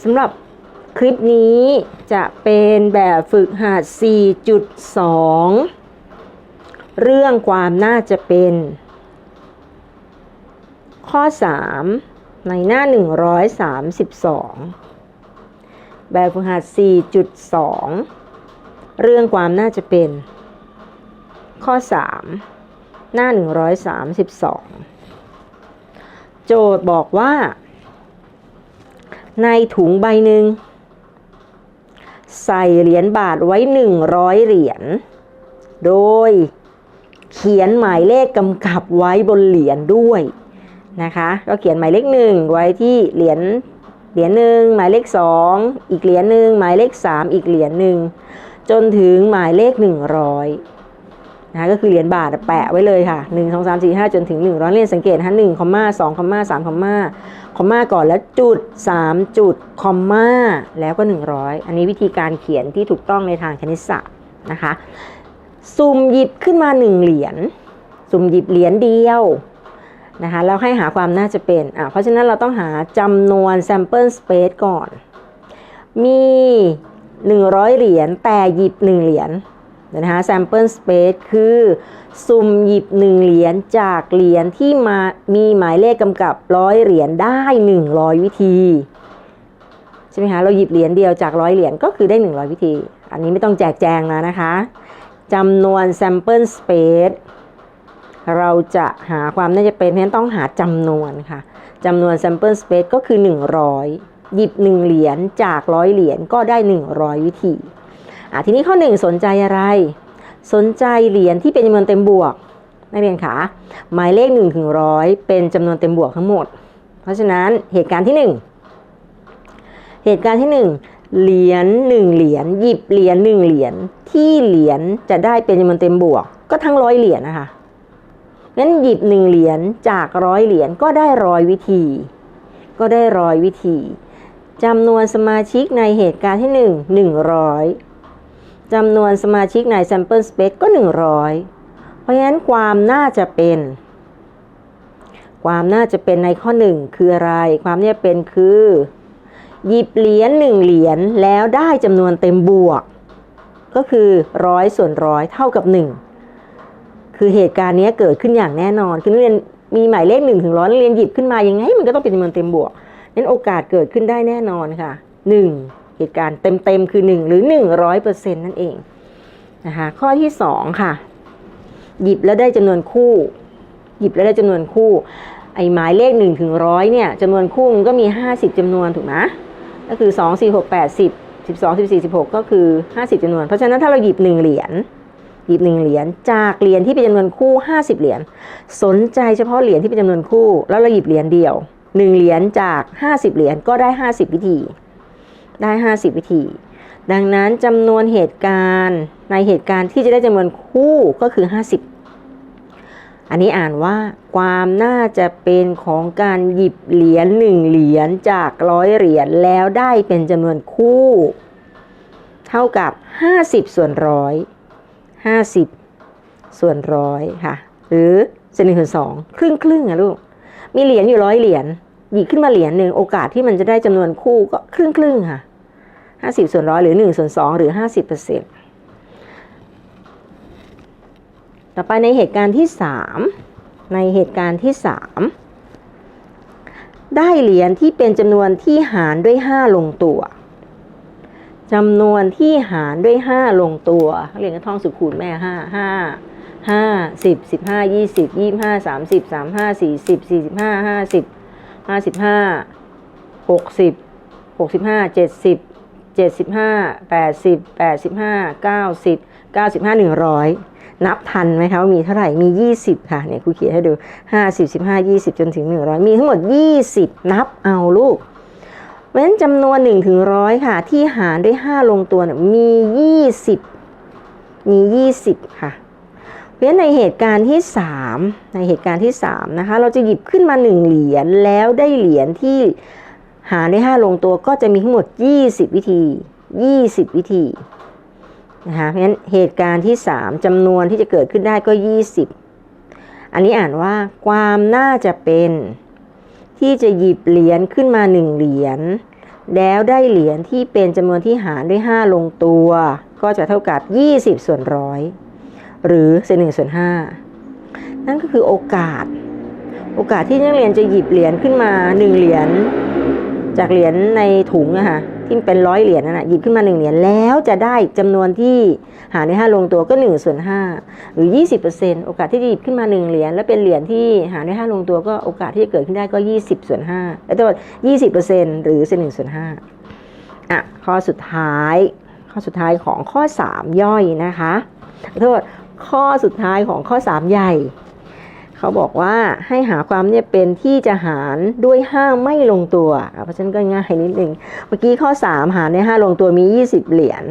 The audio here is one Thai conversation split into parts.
สำหรับคลิปนี้จะเป็นแบบฝึกหัด 4.2 เรื่องความน่าจะเป็น ข้อ 3 ในหน้า 132 แบบฝึกหัด 4.2 เรื่องความน่าจะเป็น ข้อ 3 หน้า 132 โจทย์บอกว่า ในถุงใบหนึ่งใส่เหรียญบาทไว้100เหรียญ โดยเขียนหมายเลขกำกับไว้บนเหรียญด้วยนะคะ ก็เขียนหมายเลขหนึ่งไว้ที่เหรียญเหรียญหนึ่งหมายเลขสองอีกเหรียญหนึ่งหมายเลขสามอีกเหรียญหนึ่งจนถึงหมายเลข100นะ คะก็คือเหรียญบาทแปะไว้เลยค่ะ 1 2 3 4 5 จนถึง 100เรียนสังเกตนะคะ1คอมมา2คอมมา3คอมมาคอมมาก่อนแล้วจุด 3 จุดคอมมาแล้วก็ 100 อันนี้วิธีการเขียนที่ถูกต้องในทางคณิตศาสตร์นะคะสุ่มหยิบขึ้นมา 1 เหรียญสุ่มหยิบเหรียญเดียวนะคะแล้วให้หาความน่าจะเป็นอะเพราะฉะนั้นเราต้องหาจำนวน sample space ก่อน มี 100 เหรียญแต่หยิบ 1 เหรียญ นะคะ sample space คือสุ่มหยิบ1เหรียญจากเหรียญที่มามีหมายเลขกำกับร้อยเหรียญได้ 100 วิธีใช่ไหมคะเราหยิบเหรียญเดียวจากร้อยเหรียญก็คือได้ 100 วิธี อันนี้ไม่ต้องแจกแจงนะนะคะจำนวน sample space เราจะหาความน่าจะเป็นเพราะนั้นต้องหาจำนวนค่ะจำนวน sample space ก็คือ 100 หยิบ 1 เหรียญจากร้อยเหรียญก็ได้ 100 วิธี ทีนี้ข้อ 1 สนใจอะไร สนใจเหรียญที่เป็นจำนวนเต็มบวกนักเรียนคะหมายเลข1ถึง100เป็นจำนวนเต็มบวกทั้งหมด เพราะฉะนั้นเหตุการณ์ที่ 1 เหตุการณ์ที่ 1 เหรียญ1เหรียญหยิบเหรียญ1เหรียญที่เหรียญจะได้เป็นจำนวนเต็มบวก ก็ทั้งร้อยเหรียญนะคะงั้นหยิบ1เหรียญจากร้อยเหรียญก็ได้ร้อยวิธี ก็ได้ร้อยวิธีจำนวนสมาชิกในเหตุการณ์ที่ 1 100 จำนวนสมาชิกใน sample space ก็ 100 เพราะฉะนั้นความน่าจะเป็น ความน่าจะเป็นในข้อ 1 คืออะไร ความน่าจะเป็นคือ หยิบเหรียญ1เหรียญแล้วได้จำนวนเต็มบวก ก็คือร้อยส่วนร้อยเท่ากับ 1 คือเหตุการณ์นี้เกิดขึ้นอย่างแน่นอน คือนักเรียนมีหมายเลข1ถึงร้อยนักเรียนหยิบขึ้นมายังไงมันก็ต้องเป็นจำนวนเต็มบวกนั้นโอกาสเกิดขึ้นได้แน่นอนค่ะ 1 เหตุการณ์เต็ม ๆ คือ 1 หรือ 100%นั่นเองนะคะข้อที่ 2 ค่ะ หยิบแล้วได้จำนวนคู่ หยิบแล้วได้จำนวนคู่ ไอหมายเลข1ถึงร้อยเนี่ยจำนวนคู่มันก็มี 50จำนวนถูกไหมก็คือ 2 4 6 8 10 12 14 16 ก็คือ 50จำนวน เพราะฉะนั้นถ้าเราหยิบ 1 เหรียญหยิบ1เหรียญจากเหรียญที่เป็นจำนวนคู่ 50 เหรียญสนใจเฉพาะเหรียญที่เป็นจำนวนคู่ แล้วเราหยิบเหรียญเดียว 1 เหรียญจาก 50 เหรียญก็ได้ 50 วิธี ได้ 50 วิธี ดังนั้นจำนวนเหตุการณ์ในเหตุการณ์ที่จะได้จำนวนคู่ก็คือ 50 อันนี้อ่านว่าความน่าจะเป็นของการหยิบเหรียญหนึ่งเหรียญจากร้อยเหรียญแล้วได้เป็นจำนวนคู่ เท่ากับ 50 ส่วนร้อย50 ส่วนร้อยค่ะ หรือเศษหนึ่งส่วนสองครึ่งครึ่งอะลูก มีเหรียญอยู่ร้อยเหรียญ หยิบขึ้นมาเหรียญหนึ่งโอกาสที่มันจะได้จำนวนคู่ก็ครึ่งครึ่งค่ะ50ส่วนร้อยหรือ1ส่วน2หรือ50เปอร์เซ็นต์ต่อไปในเหตุการณ์ที่3ในเหตุการณ์ที่3ได้เหรียญที่เป็นจำนวนที่หารด้วย 5 ลงตัวจำนวนที่หารด้วย 5 ลงตัวเรียนกันท่องสุขูณแม่ 5 5 5 10 15 20 25 30 35 40 45 50 ห้าสิบห้าหกสิบหกสิบห้าเจ็ดสิบเจ็ดสิบห้าแปดสิบแปดสิบห้าเก้าสิบเก้าสิบห้าหนึ่งร้อยนับทันไหมคะว่ามีเท่าไหร่มียี่สิบค่ะเนี่ยครูเขียนให้ดูห้าสิบสิบห้ายี่สิบจนถึงหนึ่งร้อยมีทั้งหมดยี่สิบนับเอาลูก เว้นจำนวนหนึ่งถึงร้อยค่ะ ที่หารด้วยห้าลงตัวเนี่ยมียี่สิมียี่สิบค่ะ ราะฉะนั้นในเหตุการณ์ที่ 3 ในเหตุการณ์ที่3นะคะเราจะหยิบขึ้นมา 1 เหรียญแล้วได้เหรียญที่หารได้ 5 ลงตัวก็จะมีทั้งหมด 20 วิธี 20 วิธีนะคะเพราะฉะนั้นเหตุการณ์ที่ 3จำนวนที่จะเกิดขึ้นได้ก็ 20 อันนี้อ่านว่าความน่าจะเป็นที่จะหยิบเหรียญขึ้นมา 1 เหรียญแล้วได้เหรียญที่เป็นจำนวนที่หารด้วย 5 ลงตัว ก็จะเท่ากับ 20 ส่วนร้อย หรือเศษหนึ่งส่วนห้านั่นก็คือโอกาส โอกาสที่นักเรียนจะหยิบเหรียญขึ้นมา1เหรียญจากเหรียญในถุงอะค่ะที่เป็นร้อยเหรียญนั่นนะหยิบขึ้นมา1เหรียญแล้วจะได้จำนวนที่หารด้วย5ลงตัวก็1ส่วน5หรือ20%โอกาสที่จะหยิบขึ้นมา1เหรียญแล้วเป็นเหรียญที่หารด้วย5ลงตัวก็โอกาสที่จะเกิดขึ้นได้ก็20ส่วน5แล้วตัว20%หรือเศษหนึ่งส่วน5อะข้อสุดท้าย ข้อสุดท้ายของข้อ3ย่อยนะคะโทษ ข้อสุดท้ายของข้อ 3 ใหญ่ เขาบอกว่าให้หาความเนี่ยเป็นที่จะหารด้วย5ไม่ลงตัวอะเพราะฉะนั้นก็ง่ายนิดนึงเมื่อกี้ข้อ 3 หารด้วย5ลงตัวมี 20 เหรียญ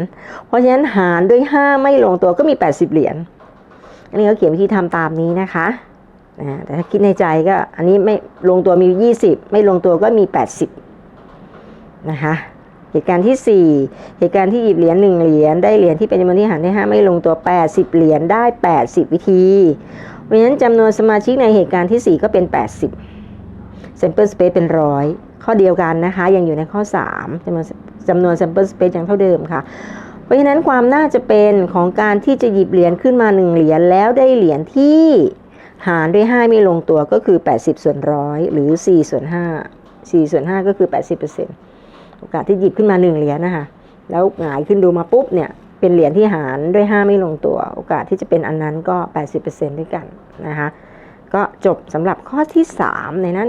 เพราะฉะนั้นหารด้วย 5 ไม่ลงตัวก็มี 80 เหรียญ อันนี้เขาเขียนวิธีทำตามนี้นะคะแต่ถ้าคิดในใจก็อันนี้ไม่ลงตัวมี 20 ไม่ลงตัวก็มี 80 นะคะ เหตุการณ์ที่ 4 เหตุการณ์ที่หยิบเหรียญ1เหรียญได้เหรียญที่เป็นจำนวนที่หารด้วย5ไม่ลงตัว 80 เหรียญได้ 80 วิธี เพราะฉะนั้นจำนวนสมาชิกในเหตุการณ์ที่ 4 ก็เป็น 80 sample space เป็นร้อยข้อเดียวกันนะคะ ยังอยู่ในข้อ 3จำนวนจำนวน sample space ยังเท่าเดิมค่ะ เพราะฉะนั้นความน่าจะเป็นของการที่จะหยิบเหรียญขึ้นมา 1 เหรียญแล้วได้เหรียญที่หารด้วย 5 ไม่ลงตัวก็คือ 80 ส่วนร้อยหรือ 4 ส่วน 5 4 ส่วน 5 ก็คือ 80% โอกาสที่หยิบขึ้นมาหนึ่งเหรียญนะคะแล้วหงายขึ้นดูมาปุ๊บเนี่ยเป็นเหรียญที่หารด้วย 5 ไม่ลงตัว โอกาสที่จะเป็นอันนั้นก็ 80%ด้วยกันนะคะก็จบสำหรับข้อที่ 3 ในหน้า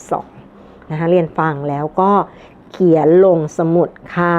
132นะคะเรียนฟังแล้วก็เขียนลงสมุดค่ะ